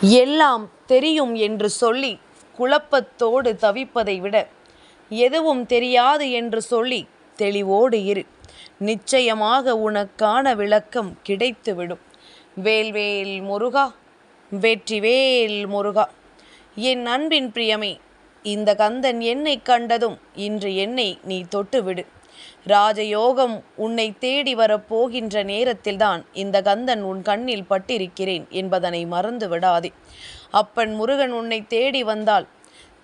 எல்லாம் தெரியும் என்று சொல்லி குழப்பத்தோடு தவிப்பதை விட எதுவும் தெரியாது என்று சொல்லி தெளிவோடு இரு. நிச்சயமாக உனக்கான விளக்கம் கிடைத்துவிடும். வேல்வேல் முருகா வெற்றிவேல் முருகா. என் அன்பின் பிரியமே இந்த கந்தன் என்னை கண்டதும் இன்று என்னை நீ தொட்டுவிடு. ராஜயோகம் உன்னை தேடி வரப்போகின்ற நேரத்தில்தான் இந்த கந்தன் உன் கண்ணில் பட்டிருக்கிறேன் என்பதனை மறந்து விடாதே. அப்பன் முருகன் உன்னை தேடி வந்தால்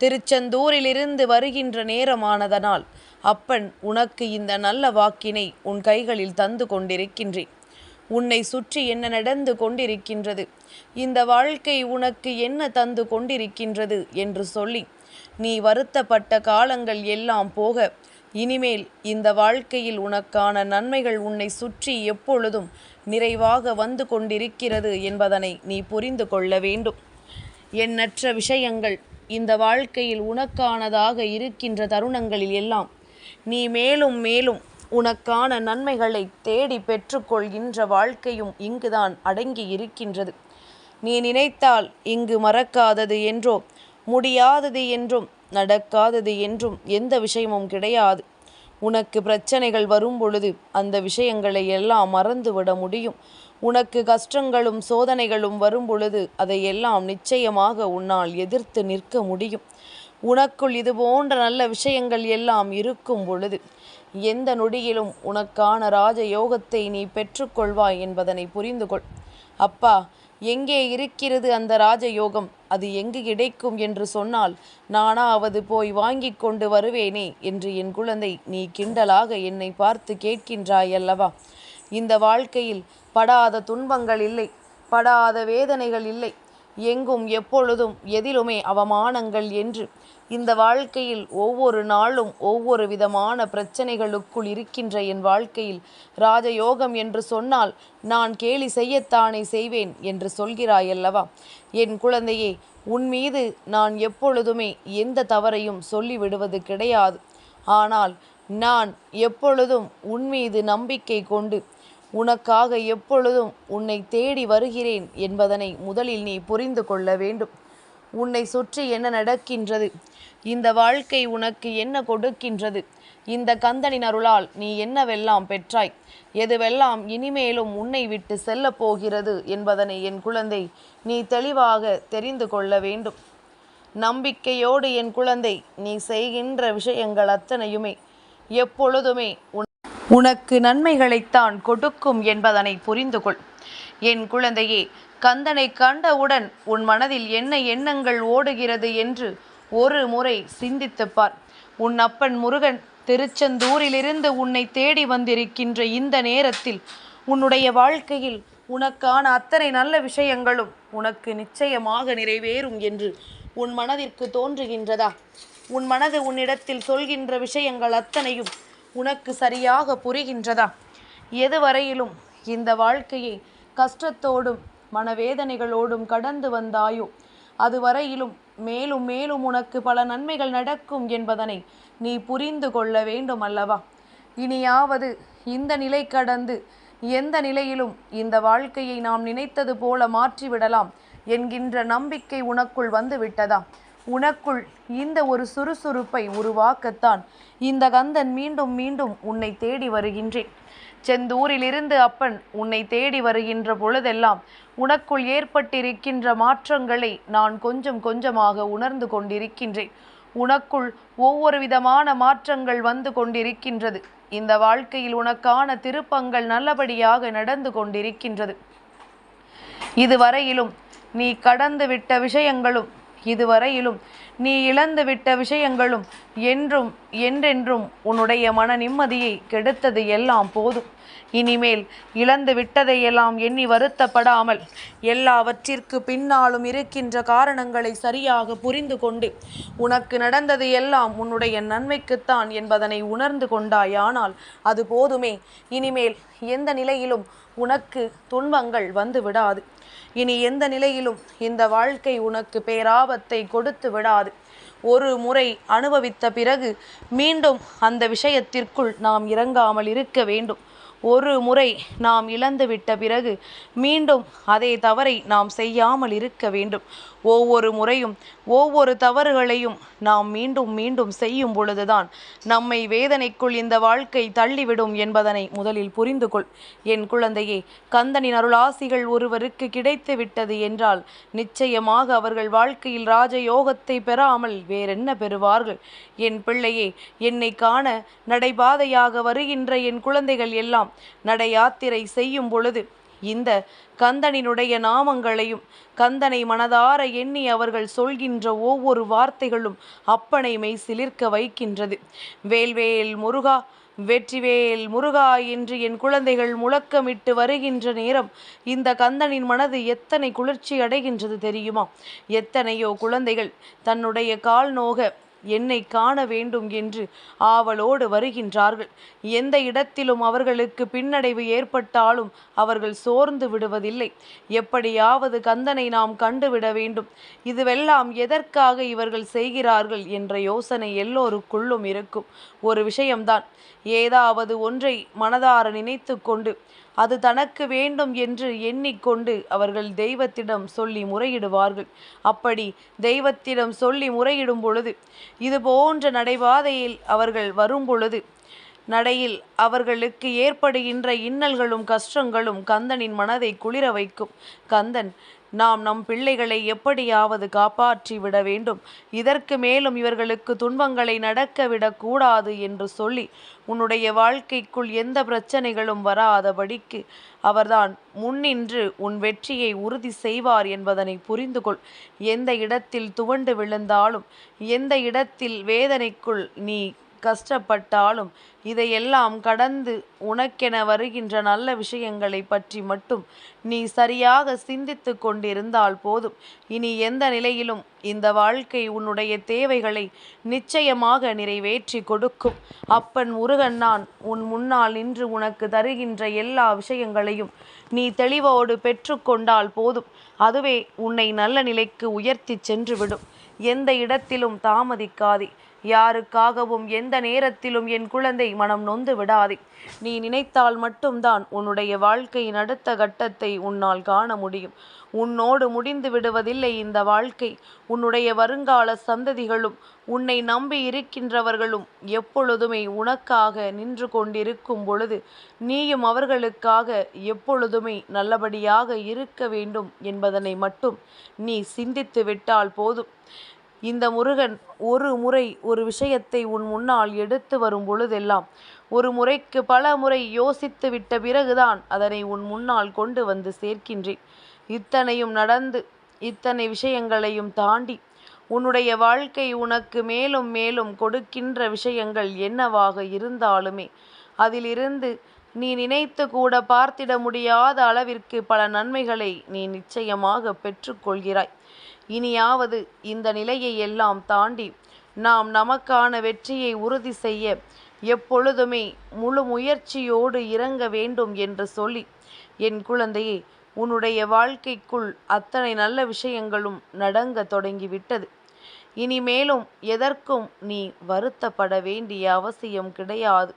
திருச்செந்தூரிலிருந்து வருகின்ற நேரமானதனால் அப்பன் உனக்கு இந்த நல்ல வாக்கினை உன் கைகளில் தந்து கொண்டிருக்கின்றேன். உன்னை சுற்றி என்ன நடந்து கொண்டிருக்கின்றது? இந்த வாழ்க்கை உனக்கு என்ன தந்து கொண்டிருக்கின்றது என்று சொல்லி நீ வருத்தப்பட்ட காலங்கள் எல்லாம் போக இனிமேல் இந்த வாழ்க்கையில் உனக்கான நன்மைகள் உன்னை சுற்றி எப்பொழுதும் நிறைவாக வந்து கொண்டிருக்கிறது என்பதனை நீ புரிந்து கொள்ள வேண்டும். எண்ணற்ற விஷயங்கள் இந்த வாழ்க்கையில் உனக்கானதாக இருக்கின்ற தருணங்களில் எல்லாம் நீ மேலும் மேலும் உனக்கான நன்மைகளை தேடி பெற்றுக்கொள்கின்ற வாழ்க்கையும் இங்குதான் அடங்கி இருக்கின்றது. நீ நினைத்தால் இங்கு மறக்காதது என்றோ முடியாதது என்றும் நடக்காதது என்றும் எந்த விஷயமும் கிடையாது. உனக்கு பிரச்சனைகள் வரும் பொழுது அந்த விஷயங்களை எல்லாம் மறந்துவிட முடியும். உனக்கு கஷ்டங்களும் சோதனைகளும் வரும் பொழுது அதையெல்லாம் நிச்சயமாக உன்னால் எதிர்த்து நிற்க முடியும். உனக்குள் இது போன்ற நல்ல விஷயங்கள் எல்லாம் இருக்கும் பொழுது எந்த நொடியிலும் உனக்கான ராஜ யோகத்தை நீ பெற்றுக்கொள்வாய் என்பதனை புரிந்து கொள் அப்பா எங்கே இருக்கிறது அந்த ராஜயோகம்? அது எங்கு கிடைக்கும் என்று சொன்னால் நானாவது போய் வாங்கி கொண்டு வருவேனே என்று என் குழந்தை நீ கிண்டலாக என்னை பார்த்து கேட்கின்றாயல்லவா இந்த வாழ்க்கையில் படாத துன்பங்கள் இல்லை படாத வேதனைகள் இல்லை. எங்கும் எப்பொழுதும் எதிலுமே அவமானங்கள் என்று. இந்த வாழ்க்கையில் ஒவ்வொரு நாளும் ஒவ்வொரு விதமான பிரச்சனைகளுக்குள் இருக்கின்ற என் வாழ்க்கையில் ராஜயோகம் என்று சொன்னால் நான் கேலி செய்யத்தானே செய்வேன் என்று சொல்கிறாயல்லவா? என் குழந்தையே உன் மீது நான் எப்பொழுதுமே எந்த தவறையும் சொல்லிவிடுவது கிடையாது. ஆனால் நான் எப்பொழுதும் உன் மீது நம்பிக்கை கொண்டு உனக்காக எப்பொழுதும் உன்னை தேடி வருகிறேன் என்பதனை முதலில் நீ புரிந்து கொள்ள வேண்டும். உன்னை சுற்றி என்ன நடக்கின்றது? இந்த வாழ்க்கை உனக்கு என்ன கொடுக்கின்றது? இந்த கந்தனின் அருளால் நீ என்னவெல்லாம் பெற்றாய்? எதுவெல்லாம் இனிமேலும் உன்னை விட்டு செல்ல போகிறது என்பதனை என் குழந்தை நீ தெளிவாக தெரிந்து கொள்ள வேண்டும். நம்பிக்கையோடு என் குழந்தை நீ செய்கின்ற விஷயங்கள் அத்தனையுமே எப்பொழுதுமே உன் உனக்கு நன்மைகளைத்தான் கொடுக்கும் என்பதனை புரிந்து கொள் என் குழந்தையே கந்தனை கண்டவுடன் உன் மனதில் என்ன எண்ணங்கள் ஓடுகிறது என்று ஒரு முறை சிந்தித்துப்பார் உன் அப்பன் முருகன் திருச்செந்தூரிலிருந்து உன்னை தேடி வந்திருக்கின்ற இந்த நேரத்தில் உன்னுடைய வாழ்க்கையில் உனக்கான அத்தனை நல்ல விஷயங்களும் உனக்கு நிச்சயமாக நிறைவேறும் என்று உன் மனதிற்கு தோன்றுகின்றதா? உன் மனது உன்னிடத்தில் சொல்கின்ற விஷயங்கள் அத்தனையும் உனக்கு சரியாக புரிகின்றதா? எதுவரையிலும் இந்த வாழ்க்கையை கஷ்டத்தோடும் மனவேதனைகளோடும் கடந்து வந்தாயோ? அதுவரையிலும் மேலும் மேலும் உனக்கு பல நன்மைகள் நடக்கும் என்பதனை நீ புரிந்து கொள்ள வேண்டும் அல்லவா இனியாவது இந்த நிலை கடந்து எந்த நிலையிலும் இந்த வாழ்க்கையை நாம் நினைத்தது போல மாற்றிவிடலாம் என்கின்ற நம்பிக்கை உனக்குள் வந்து விட்டதா உனக்குள் இந்த ஒரு சுறுசுறுப்பை உருவாக்கத்தான் இந்த கந்தன் மீண்டும் மீண்டும் உன்னை தேடி வருகின்றேன். செந்தூரிலிருந்து அப்பன் உன்னை தேடி வருகின்ற பொழுதெல்லாம் உனக்குள் ஏற்பட்டிருக்கின்ற மாற்றங்களை நான் கொஞ்சம் கொஞ்சமாக உணர்ந்து கொண்டிருக்கின்றேன். உனக்குள் ஒவ்வொரு விதமான மாற்றங்கள் வந்து கொண்டிருக்கின்றது. இந்த வாழ்க்கையில் உனக்கான திருப்பங்கள் நல்லபடியாக நடந்து கொண்டிருக்கின்றது. இதுவரையிலும் நீ கடந்து விட்ட விஷயங்களும் இதுவரையிலும் நீ இழந்து விட்ட விஷயங்களும் என்றும் என்றென்றும் உன்னுடைய மன நிம்மதியை கெடுத்தது எல்லாம் போதும். இனிமேல் இழந்து விட்டதையெல்லாம் எண்ணி வருத்தப்படாமல் எல்லாவற்றிற்கு பின்னாலும் இருக்கின்ற காரணங்களை சரியாக புரிந்து கொண்டு உனக்கு நடந்தது எல்லாம் உன்னுடைய நன்மைக்குத்தான் என்பதனை உணர்ந்து கொண்டாயானால் அது போதுமே. இனிமேல் எந்த நிலையிலும் உனக்கு துன்பங்கள் வந்து விடாது. இனி எந்த நிலையிலும் இந்த வாழ்க்கை உனக்கு பேராபத்தை கொடுத்து விடாது. ஒரு முறை அனுபவித்த பிறகு மீண்டும் அந்த விஷயத்திற்குள் நாம் இறங்காமல் இருக்க வேண்டும். ஒரு முறை நாம் இழந்துவிட்ட பிறகு மீண்டும் அதே தவறை நாம் செய்யாமல் இருக்க வேண்டும். ஒவ்வொரு முறையும் ஒவ்வொரு தவறுகளையும் நாம் மீண்டும் மீண்டும் செய்யும் பொழுதுதான் நம்மை வேதனைக்குள் இந்த வாழ்க்கை தள்ளிவிடும் என்பதனை முதலில் புரிந்து கொள். என் குழந்தையே கந்தனின் அருளாசிகள் ஒருவருக்கு கிடைத்து விட்டது என்றால் நிச்சயமாக அவர்கள் வாழ்க்கையில் ராஜயோகத்தை பெறாமல் வேறென்ன பெறுவார்கள்? என் பிள்ளையே என்னை காண நடைபாதையாக வருகின்ற என் குழந்தைகள் எல்லாம் நடையாத்திரை செய்யும் பொழுது இந்த கந்தனினுடைய நாமங்களையும் கந்தனை மனதார எண்ணி அவர்கள் சொல்கின்ற ஒவ்வொரு வார்த்தைகளும் அப்பனை மெய் சிலிர்க்க வைக்கின்றது. வேல்வேல் முருகா வெற்றிவேல் முருகா என்று என் குழந்தைகள் முழக்கமிட்டு வருகின்ற நேரம் இந்த கந்தனின் மனது எத்தனை குளிர்ச்சி அடைகின்றது தெரியுமா? எத்தனையோ குழந்தைகள் தன்னுடைய கால் நோக என்னை காண வேண்டும் என்று ஆவலோடு வருகின்றார்கள். எந்த இடத்திலும் அவர்களுக்கு பின்னடைவு ஏற்பட்டாலும் அவர்கள் சோர்ந்து விடுவதில்லை. எப்படியாவது கந்தனை நாம் கண்டுவிட வேண்டும். இதுவெல்லாம் எதற்காக இவர்கள் செய்கிறார்கள் என்ற யோசனை எல்லோருக்குள்ளும் இருக்கும். ஒரு விஷயம்தான். ஏதாவது ஒன்றை மனதார நினைத்து கொண்டு அது தனக்கு வேண்டும் என்று எண்ணிக்கொண்டு அவர்கள் தெய்வத்திடம் சொல்லி முறையிடுவார்கள். அப்படி தெய்வத்திடம் சொல்லி முறையிடும் பொழுது இது போன்ற நடைபாதையில் அவர்கள் வரும் பொழுது நடையில் அவர்களுக்கு ஏற்படுகின்ற இன்னல்களும் கஷ்டங்களும் கந்தனின் மனதை குளிர வைக்கும். கந்தன் நாம் நம் பிள்ளைகளை எப்படியாவது காப்பாற்றி விட வேண்டும். இதற்கு மேலும் இவர்களுக்கு துன்பங்களை நடக்க விடக்கூடாது என்று சொல்லி உன்னுடைய வாழ்க்கைக்குள் எந்த பிரச்சனைகளும் வராதபடிக்கு அவர்தான் முன்னின்று உன் வெற்றியை உறுதி செய்வார் என்பதனை புரிந்து கொள் எந்த இடத்தில் துவண்டு விழுந்தாலும் எந்த இடத்தில் வேதனைக்குள் நீ கஷ்டப்பட்டாலும் இதையெல்லாம் கடந்து உனக்கென வருகின்ற நல்ல விஷயங்களை பற்றி மட்டும் நீ சரியாக சிந்தித்து கொண்டிருந்தால் போதும். இனி எந்த நிலையிலும் இந்த வாழ்க்கை உன்னுடைய தேவைகளை நிச்சயமாக நிறைவேற்றி கொடுக்கும். அப்பன் முருகன் நான் உன் முன்னால் நின்று உனக்கு தருகின்ற எல்லா விஷயங்களையும் நீ தெளிவோடு பெற்றுக்கொண்டால் போதும். அதுவே உன்னை நல்ல நிலைக்கு உயர்த்தி சென்றுவிடும் எந்த இடத்திலும் தாமதிக்காதே. யாருக்காகவும் எந்த நேரத்திலும் என் குழந்தை மனம் நொந்து விடாதே. நீ நினைத்தால் மட்டும்தான் உன்னுடைய வாழ்க்கையின் அடுத்த கட்டத்தை உன்னால் காண முடியும். உன்னோடு முடிந்து விடுவதில்லை இந்த வாழ்க்கை. உன்னுடைய வருங்கால சந்ததிகளும் உன்னை நம்பி இருக்கின்றவர்களும் எப்பொழுதுமே உனக்காக நின்று கொண்டிருக்கும் பொழுது நீயும் அவர்களுக்காக எப்பொழுதுமே நல்லபடியாக இருக்க வேண்டும் என்பதனை மட்டும் நீ சிந்தித்து விட்டால் போதும். இந்த முருகன் ஒரு முறை ஒரு விஷயத்தை உன் முன்னால் எடுத்து வரும் பொழுதெல்லாம் ஒரு முறைக்கு பல முறை யோசித்து விட்ட பிறகுதான் அதனை உன் முன்னால் கொண்டு வந்து சேர்க்கின்றேன். இத்தனையும் நடந்து இத்தனை விஷயங்களையும் தாண்டி உன்னுடைய வாழ்க்கை உனக்கு மேலும் மேலும் கொடுக்கின்ற விஷயங்கள் என்னவாக இருந்தாலுமே அதிலிருந்து நீ நினைத்து கூட பார்த்திட முடியாத அளவிற்கு பல நன்மைகளை நீ நிச்சயமாக பெற்றுக்கொள்கிறாய். இனியாவது இந்த நிலையை எல்லாம் தாண்டி நாம் நமக்கான வெற்றியை உறுதி செய்ய எப்பொழுதுமே முழு முயற்சியோடு இறங்க வேண்டும் என்று சொல்லி என் குழந்தையே உன்னுடைய வாழ்க்கைக்குள் அத்தனை நல்ல விஷயங்களும் நடங்க தொடங்கிவிட்டது. இனிமேலும் எதற்கும் நீ வருத்தப்பட வேண்டிய அவசியம் கிடையாது.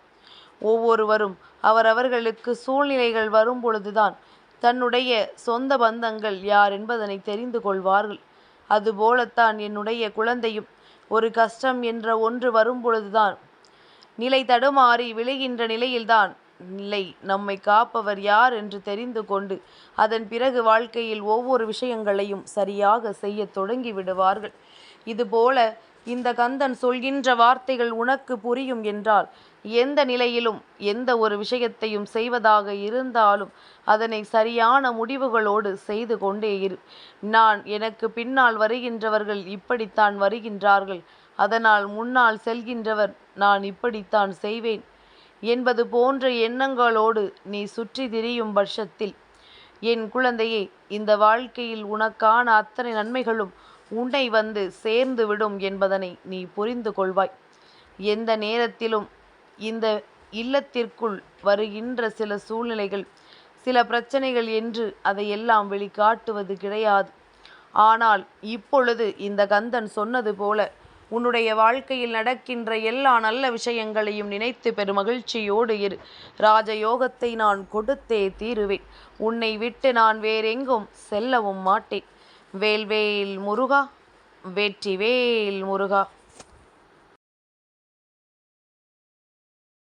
ஒவ்வொருவரும் அவரவர்களுக்கு சூழ்நிலைகள் வரும் பொழுதுதான் தன்னுடைய சொந்த பந்தங்கள் யார் என்பதனை தெரிந்து கொள்வார்கள். அதுபோலத்தான் என்னுடைய குழந்தையும் ஒரு கஷ்டம் என்ற ஒன்று வரும்பொழுதுதான் நிலை தடுமாறி விழுகின்ற நிலையில்தான் நிலை நம்மை காப்பவர் யார் என்று தெரிந்து கொண்டு அதன் பிறகு வாழ்க்கையில் ஒவ்வொரு விஷயங்களையும் சரியாக செய்ய தொடங்கி விடுவார்கள். இதுபோல இந்த கந்தன் சொல்கின்ற வார்த்தைகள் உனக்கு புரியும் என்றால் எந்த நிலையிலும் எந்த ஒரு விஷயத்தையும் செய்வதாக இருந்தாலும் அதனை சரியான முடிவுகளோடு செய்து கொண்டே இரு. நான் எனக்கு பின்னால் வருகின்றவர்கள் இப்படித்தான் வருகின்றார்கள். அதனால் முன்னால் செல்கின்றவர் நான் இப்படித்தான் செய்வேன் என்பது போன்ற எண்ணங்களோடு நீ சுற்றி திரியும் பட்சத்தில் என் குழந்தையே இந்த வாழ்க்கையில் உனக்கான அத்தனை நன்மைகளும் உன்னை வந்து சேர்ந்து விடும் என்பதனை நீ புரிந்து கொள்வாய். எந்த நேரத்திலும் இந்த இல்லத்திற்குள் வருகின்ற சில சூழ்நிலைகள் சில பிரச்சனைகள் என்று அதையெல்லாம் வெளிக்காட்டுவது கிடையாது. ஆனால் இப்பொழுது இந்த கந்தன் சொன்னது போல உன்னுடைய வாழ்க்கையில் நடக்கின்ற எல்லா நல்ல விஷயங்களையும் நினைத்து பெருமகிழ்ச்சியோடு இரு. ராஜயோகத்தை நான் கொடுத்தே தீருவேன். உன்னை விட்டு நான் வேறெங்கும் செல்லவும் மாட்டேன். வேல்வேல் முருகா வெற்றிவேல் முருகா.